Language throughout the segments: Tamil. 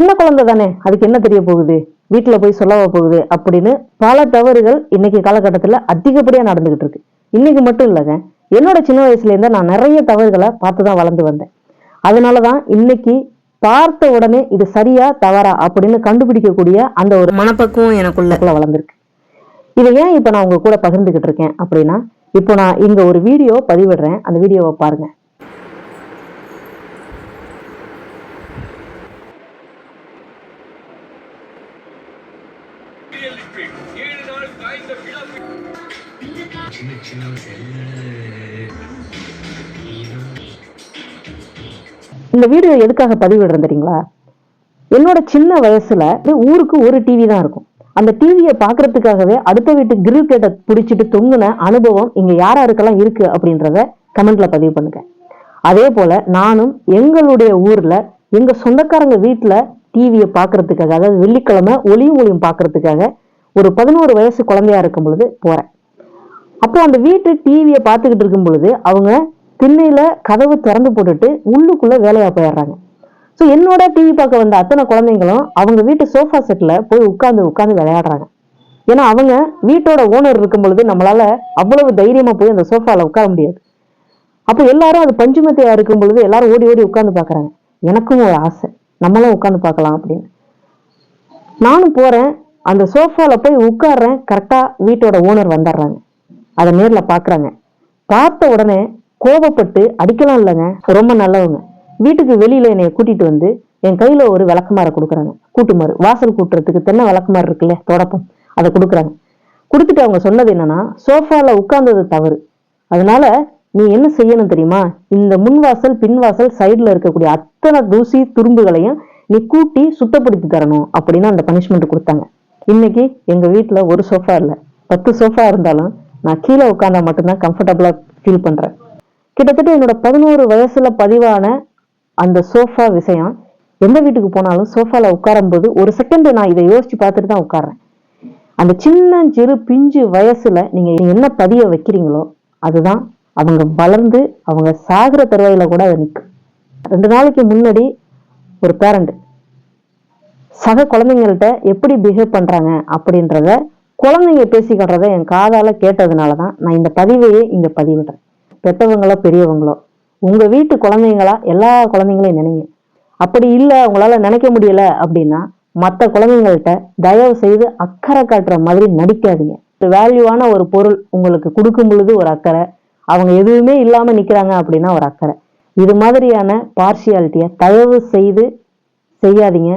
சின்ன குழந்தை தானே? அதுக்கு என்ன தெரிய போகுது? வீட்டில் போய் சொல்லவா போகுது? அப்படின்னு பல தவறுகள் இன்னைக்கு காலகட்டத்தில் அதிகப்படியாக நடந்துகிட்டு இருக்கு. இன்னைக்கு மட்டும் இல்லைங்க. என்னோட சின்ன வயசுலேருந்தே நான் நிறைய தவறுகளை பார்த்து தான் வளர்ந்து வந்தேன். அதனால தான் இன்னைக்கு பார்த்த உடனே இது சரியா தவறா அப்படின்னு கண்டுபிடிக்கக்கூடிய அந்த ஒரு மனப்பக்குவம் எனக்குள்ள வளர்ந்துருக்கு. இதை ஏன் இப்போ நான் உங்க கூட பகிர்ந்துகிட்டு இருக்கேன் அப்படின்னா இப்போ நான் இங்க ஒரு வீடியோ பதிவிடுறேன். அந்த வீடியோவை பாருங்க. சின்ன சின்ன இந்த வீடியோ எதுக்காக பதிவிடுறேன் தெரியுங்களா? என்னோட சின்ன வயசுல ஊருக்கு ஒரு டிவி தான் இருக்கும். அந்த டிவியை பார்க்கறதுக்காகவே அடுத்த வீட்டு கிரில் கேட்டை பிடிச்சிட்டு தொங்குன அனுபவம் இங்க யார் யாருக்கெல்லாம் இருக்கு அப்படின்றத கமெண்ட்ல பதிவு பண்ணுங்க. அதே போல நானும் எங்களுடைய ஊர்ல எங்க சொந்தக்காரங்க வீட்டுல டிவியை பார்க்கறதுக்காக அதாவது வெள்ளிக்கிழமை ஒளியும் ஒளியும் பார்க்கறதுக்காக ஒரு பதினோரு வயசு குழந்தையா இருக்கும் பொழுது போகிறேன் அப்போ அந்த வீட்டு டிவியை பார்த்துக்கிட்டு இருக்கும் பொழுது அவங்க திண்ணையில் கதவு திறந்து போட்டுட்டு உள்ளுக்குள்ளே வேலையாக போயிடுறாங்க. ஸோ என்னோட டிவி பார்க்க வந்த அத்தனை குழந்தைங்களும் அவங்க வீட்டு சோஃபா செட்டில் போய் உட்காந்து உட்காந்து விளையாடுறாங்க. ஏன்னா அவங்க வீட்டோட ஓனர் இருக்கும் பொழுது நம்மளால அவ்வளவு தைரியமாக போய் அந்த சோஃபாவில் உட்கார முடியாது. அப்போ எல்லாரும் அது பஞ்சுமத்தையாக இருக்கும் பொழுது எல்லாரும் ஓடி ஓடி உட்காந்து பார்க்குறாங்க எனக்கும் ஒரு ஆசை. நம்மளும் உட்காந்து பார்க்கலாம் அப்படின்னு. நானும் போறேன். அந்த சோஃபால போய் உட்கார்றேன். கரெக்டா வீட்டோட ஓனர் வந்துடுறாங்க. அதை நேரில் பார்க்குறாங்க பார்த்த உடனே கோபப்பட்டு அடிக்கலாம் இல்லைங்க. ரொம்ப நல்லவங்க. வீட்டுக்கு வெளியில் என்னை கூட்டிட்டு வந்து என் கையில் ஒரு விளக்குமாரை கொடுக்குறாங்க. கூட்டுமாறு வாசல் கூட்டுறதுக்கு தென்னை விளக்குமாறு இருக்குல்ல தொடப்பம். அதை கொடுக்குறாங்க. கொடுத்துட்டு அவங்க சொன்னது என்னன்னா சோஃபாவில் உட்கார்ந்தது தவறு. அதனால நீ என்ன செய்யணும் தெரியுமா? இந்த முன்வாசல் பின்வாசல் சைடுல இருக்கக்கூடிய அத்தனை தூசி துரும்புகளையும் நீ கூட்டி சுத்தப்படுத்தி தரணும் அப்படின்னு அந்த பனிஷ்மெண்ட் கொடுத்தாங்க. இன்னைக்கு எங்க வீட்டில் ஒரு சோஃபா இல்லை. பத்து சோஃபா இருந்தாலும் நான் கீழே உட்காந்தா மட்டும்தான் கம்ஃபர்டபுளாக ஃபீல் பண்றேன். கிட்டத்தட்ட என்னோட பதினோரு வயசுல பதிவான அந்த சோஃபா விஷயம் எந்த வீட்டுக்கு போனாலும் சோஃபால உட்காரும்போது ஒரு செகண்ட் நான் இதை யோசிச்சு பார்த்துட்டு தான் உட்கார்றேன். அந்த சின்ன சிறு பிஞ்சு வயசுல நீங்க என்ன பதிய வைக்கிறீங்களோ அதுதான் அவங்க வளர்ந்து அவங்க சாகிற தருவாயில கூட அது நிற்கும் ரெண்டு நாளைக்கு முன்னாடி ஒரு பேரண்ட் சக குழந்தைங்கள்ட்ட எப்படி பிஹேவ் பண்றாங்க அப்படின்றத குழந்தைங்க பேசிக்கிறத என் காதால கேட்டதுனால தான் நான் இந்த பதிவையே இங்க பதிவிடுறேன். பெத்தவங்களோ பெரியவங்களோ உங்க வீட்டு குழந்தைங்களா எல்லா குழந்தைங்களையும் நினைங்க. அப்படி இல்லை உங்களால நினைக்க முடியல அப்படின்னா மற்ற குழந்தைங்கள்ட்ட தயவு செய்து அக்கறை காட்டுற மாதிரி நடிக்காதீங்க. வேல்யூவான ஒரு பொருள் உங்களுக்கு கொடுக்கும் பொழுது ஒரு அக்கறை அவங்க எதுவுமே இல்லாம நிக்கிறாங்க அப்படின்னா ஒரு அக்கறை. இது மாதிரியான பார்ஷியாலிட்டியை தயவு செய்து செய்யாதீங்க.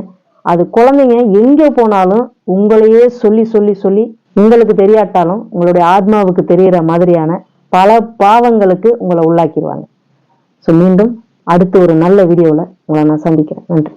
அது குழந்தைங்க எங்கே போனாலும் உங்களையே சொல்லி சொல்லி சொல்லி உங்களுக்கு தெரியாட்டாலும் உங்களுடைய ஆத்மாவுக்கு தெரிகிற மாதிரியான பல பாவங்களுக்கு உங்களை உள்ளாக்கிடுவாங்க ஸோ மீண்டும் அடுத்து ஒரு நல்ல வீடியோவில் உங்களை நான் சந்திக்கிறேன். நன்றி.